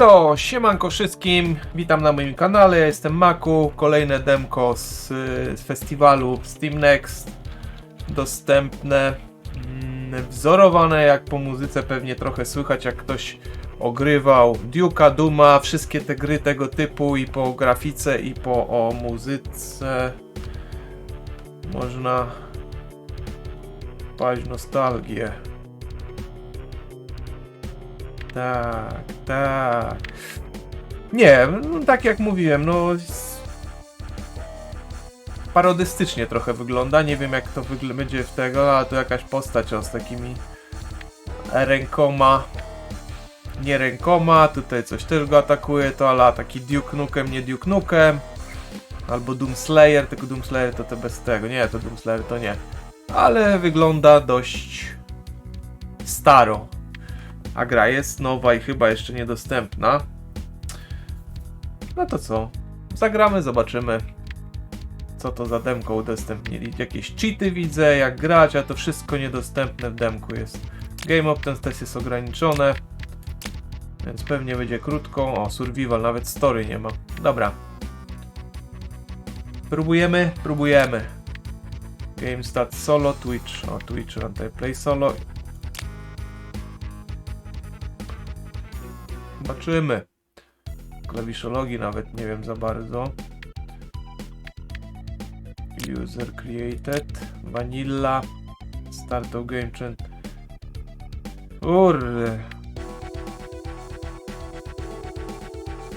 Elo, siemanko wszystkim, witam na moim kanale, ja jestem Maku, kolejne demko z, z festiwalu Steam Next, dostępne, mm, wzorowane jak po muzyce pewnie trochę słychać jak ktoś ogrywał Duke'a, Duma, wszystkie te gry tego typu i po grafice i po o muzyce. Można paść w nostalgię. Tak, tak. Nie, no, tak jak mówiłem, no. Parodystycznie trochę wygląda. Nie wiem jak to będzie w tego, a tu jakaś postać o z takimi rękoma. Nie rękoma, tutaj coś też go atakuje, to ala taki Duke Nukem, nie Duke Nukem. Albo Doom Slayer, tylko Doom Slayer to to bez tego. Nie, to Doom Slayer to nie. Ale wygląda dość staro. A gra jest nowa i chyba jeszcze niedostępna. No to co? Zagramy, zobaczymy. Co to za demko udostępnili. Jakieś cheaty widzę, jak grać, a to wszystko niedostępne w demku jest. Game Option test jest ograniczone. Więc pewnie będzie krótko. O, survival, nawet story nie ma. Dobra. Próbujemy? Próbujemy. Game Stat Solo, Twitch. O, Twitch, Play Solo. Zobaczymy. Klawiszologii nawet nie wiem za bardzo. User created. Vanilla. Start of game chant. Kurde.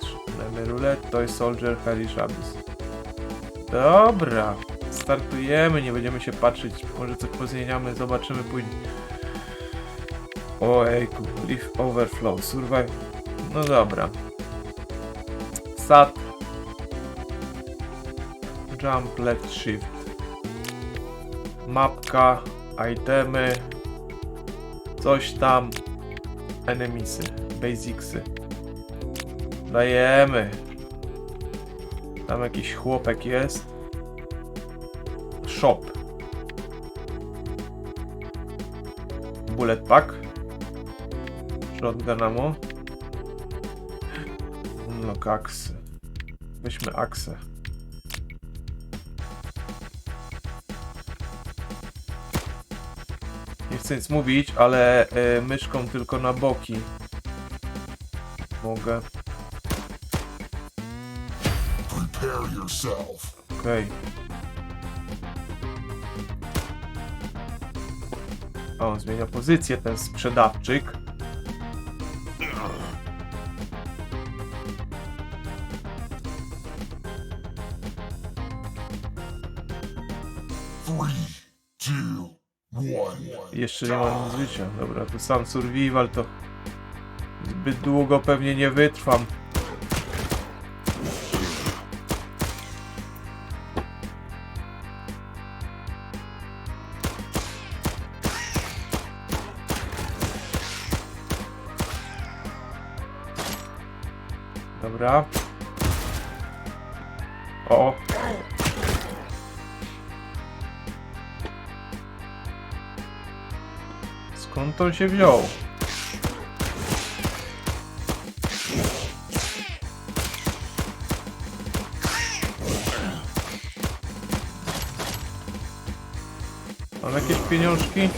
Trzymamy roulette. Toy Soldier, Hellish Abyss. Dobra. Startujemy, nie będziemy się patrzeć. Może coś pozmieniamy, zobaczymy później. Ojejku, Leaf Overflow, Survive. No dobra. Sat. Jump, left, shift. Mapka, itemy. Coś tam. Enemisy, basicsy. Dajemy. Tam jakiś chłopek jest. Shop. Bullet pack. Shotgun ammo. Unlock aksy. Weźmy aksę. Nie chcę nic mówić, ale e, myszką tylko na boki. Mogę. Okej. O, on zmienia pozycję ten sprzedawczyk. Jeszcze nie mam nic życia. Dobra, to sam survival to zbyt długo pewnie nie wytrwam. Dobra. O. Skąd on się wziął? Mam jakieś pieniążki?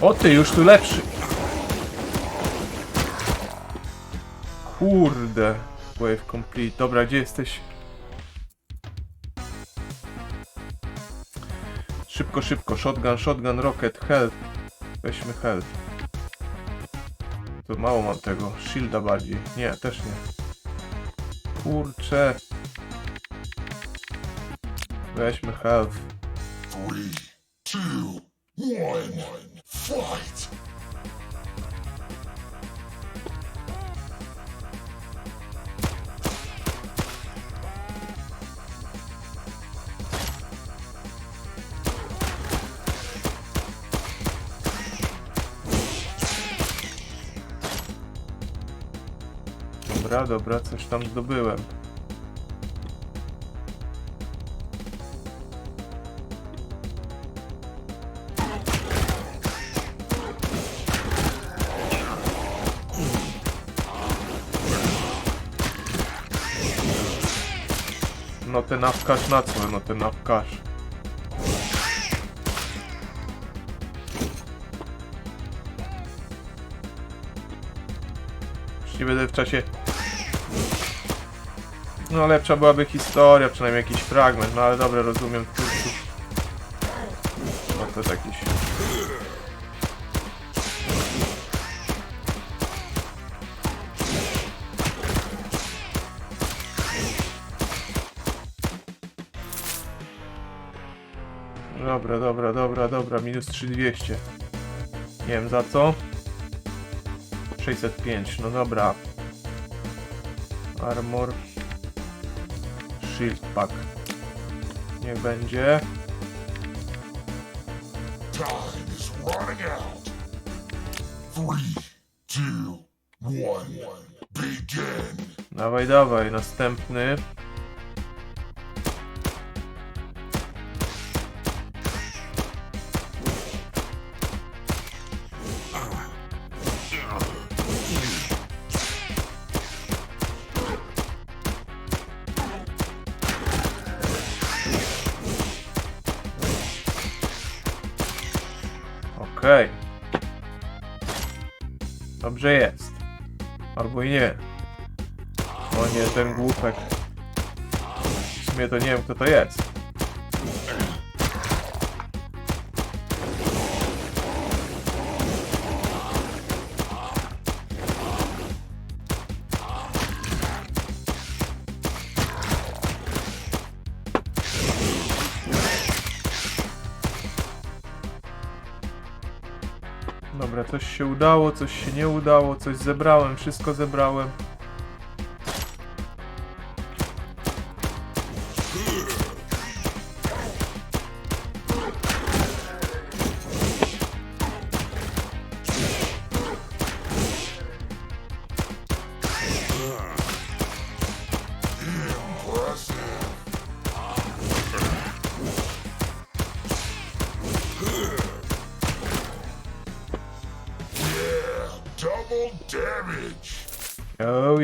O ty, już tu lepszy. Kurde. Wave complete. Dobra, gdzie jesteś? Szybko, szybko. Shotgun, shotgun, rocket, health. Weźmy health. To mało mam tego. Shielda bardziej. Nie, też nie. Kurczę. Weźmy health. Three, two, one. Fight. Dobra, dobra, coś tam zdobyłem. No ten nawkarz na co? No ten nawkarz. Nie będę w czasie no lepsza byłaby historia, przynajmniej jakiś fragment, no ale dobra, rozumiem. Tu, to jest jakiś... Dobra, dobra, dobra, dobra, minus 3200. Nie wiem za co. 605, no dobra. Armor. Shield pack. Niech będzie. Dawaj, dawaj, następny. Sumie to nie wiem kto to jest. Dobra, coś się udało, coś się nie udało, coś zebrałem, wszystko zebrałem.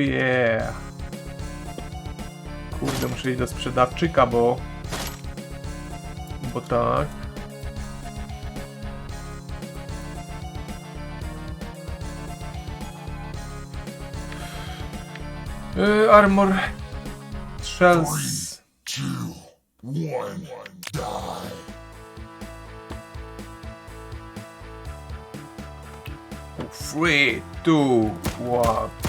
Yeah. Kurde, muszę iść do sprzedawczyka, bo... Bo tak. Y, armor... Shells... Three, two, one.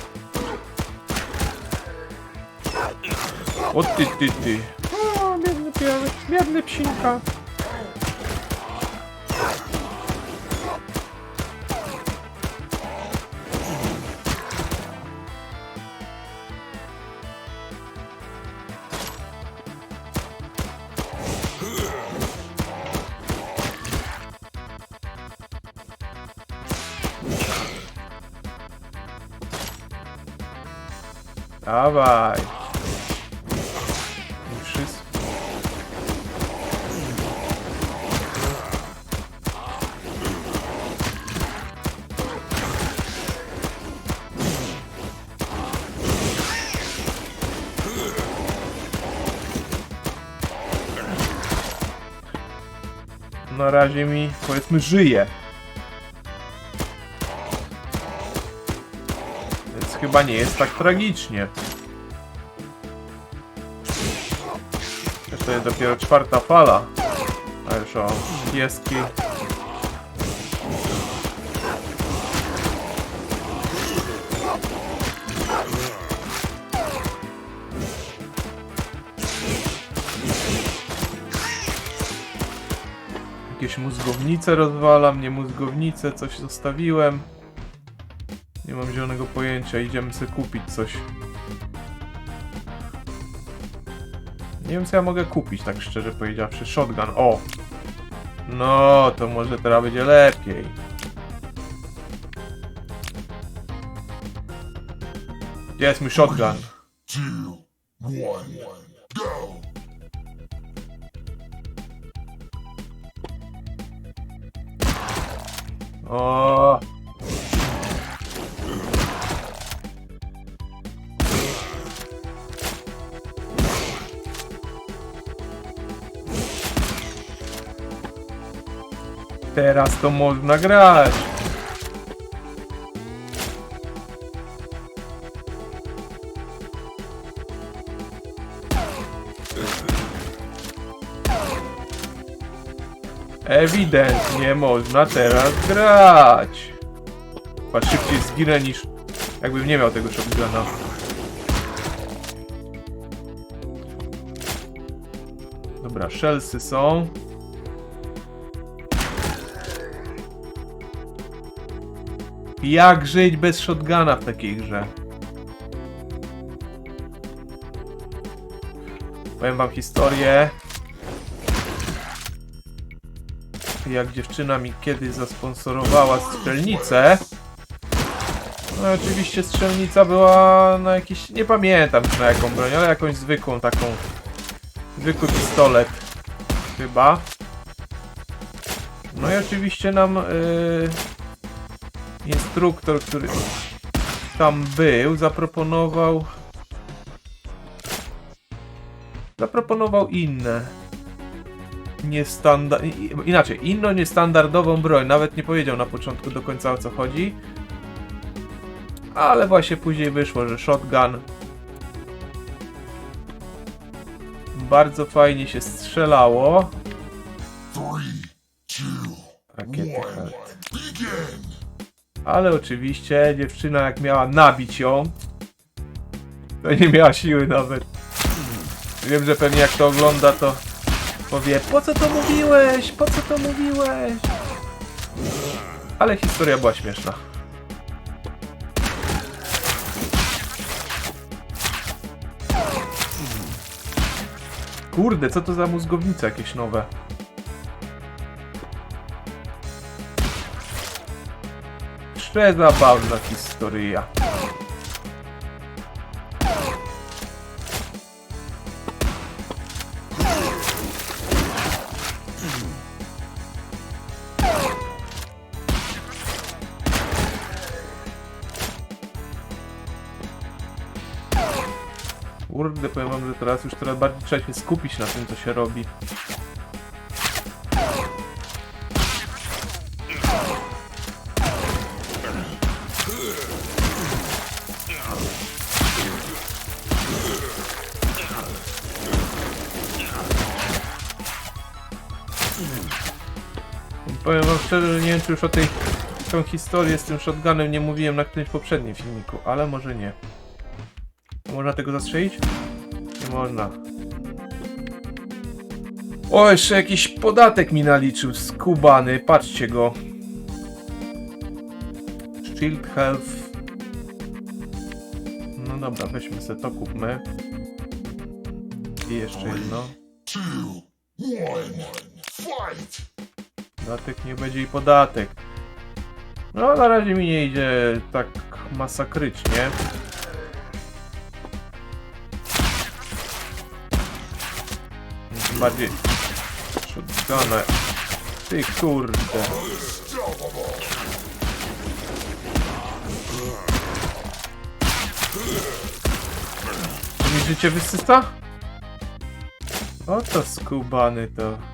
O ty, ty, ty. O, biedny pies, biedny psinka. Dawaj. Na razie mi, powiedzmy, żyje. Więc chyba nie jest tak tragicznie. To jest dopiero czwarta fala. A już o pieski. Jakieś mózgownice rozwalam, nie mózgownice, coś zostawiłem. Nie mam zielonego pojęcia, idziemy sobie kupić coś. Nie wiem co ja mogę kupić, tak szczerze powiedziawszy. Shotgun, o! No, to może teraz będzie lepiej. Gdzie jest mój shotgun? Two, one. Go. Oh. Terás to na grać. Ewidentnie można teraz grać. Chyba szybciej zginę niż jakbym nie miał tego shotguna. Dobra, shellsy są. Jak żyć bez shotguna w takiej grze? Powiem wam historię. Jak dziewczyna mi kiedyś zasponsorowała strzelnicę. No oczywiście strzelnica była na jakiś... nie pamiętam na jaką broń, ale jakąś zwykłą taką... Zwykły pistolet. Chyba. No i oczywiście nam yy, instruktor, który tam był, zaproponował zaproponował inne niestandard... inaczej, inną niestandardową broń. Nawet nie powiedział na początku do końca o co chodzi. Ale właśnie później wyszło, że shotgun bardzo fajnie się strzelało. Rakiety. Ale oczywiście dziewczyna jak miała nabić ją, to nie miała siły nawet. Wiem, że pewnie jak to ogląda, to powie Po co to mówiłeś? Po co to mówiłeś? Ale historia była śmieszna. Kurde, co to za mózgownice jakieś nowe? Przezabawna historia. Teraz już coraz bardziej trzeba się skupić na tym, co się robi. Powiem wam szczerze, że nie wiem, czy już o tej tą historię z tym shotgunem nie mówiłem na którymś poprzednim filmiku, ale może nie. Można tego zastrzelić? Można. O, jeszcze jakiś podatek mi naliczył, skubany, patrzcie go. Shield Health. No dobra, weźmy sobie to, kupmy. I jeszcze jedno. Podatek nie będzie i podatek. No, na razie mi nie idzie tak masakrycznie. Bardziej shotguna. Ty kurde. To mi życie wysysta? Oto skubany to.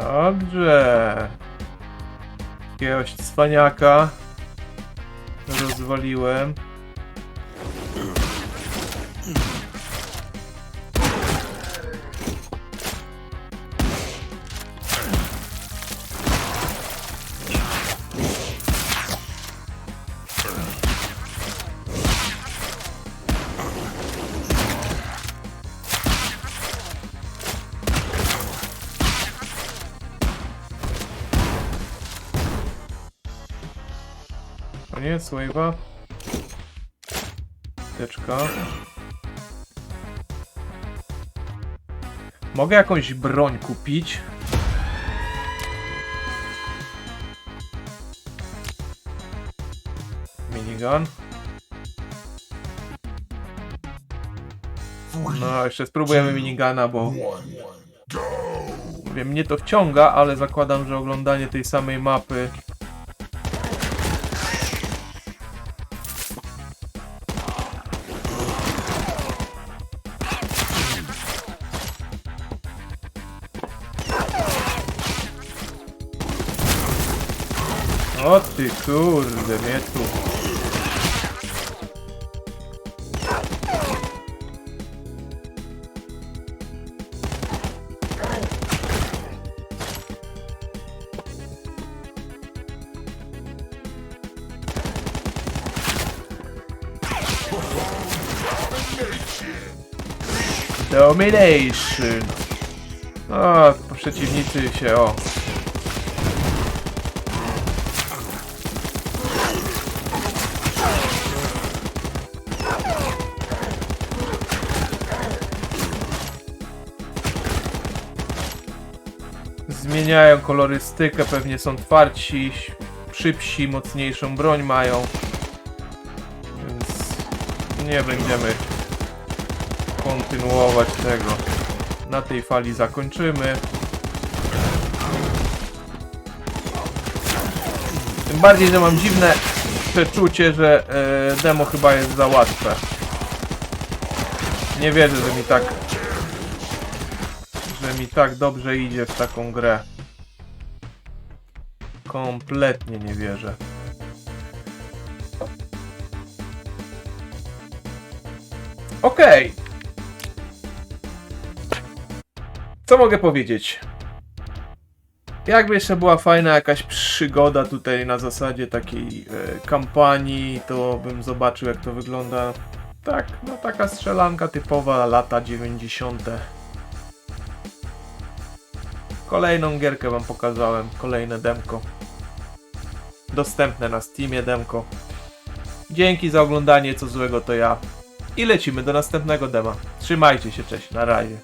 Dobrze. Jakiegoś cwaniaka rozwaliłem. Koniec, wave'a. Teczka. Mogę jakąś broń kupić? Minigun. No, jeszcze spróbujemy minigana, bo... Wiem, mnie to wciąga, ale zakładam, że oglądanie tej samej mapy ty kurde, mnie tu. Domination. O, przeciwnicy się, o. Zmieniają kolorystykę, pewnie są twardsi, szybsi, mocniejszą broń mają. Więc nie będziemy kontynuować tego. Na tej fali zakończymy. Tym bardziej, że mam dziwne przeczucie, że e, demo chyba jest za łatwe. Nie wierzę, że mi tak że mi tak dobrze idzie w taką grę. Kompletnie nie wierzę. Okej. Co mogę powiedzieć? Jakby jeszcze była fajna jakaś przygoda tutaj na zasadzie takiej e, kampanii, to bym zobaczył jak to wygląda. Tak, no taka strzelanka typowa lata 90. Kolejną gierkę wam pokazałem, kolejne demko. Dostępne na Steamie demko. Dzięki za oglądanie, co złego to ja. I lecimy do następnego dema. Trzymajcie się, cześć, na razie.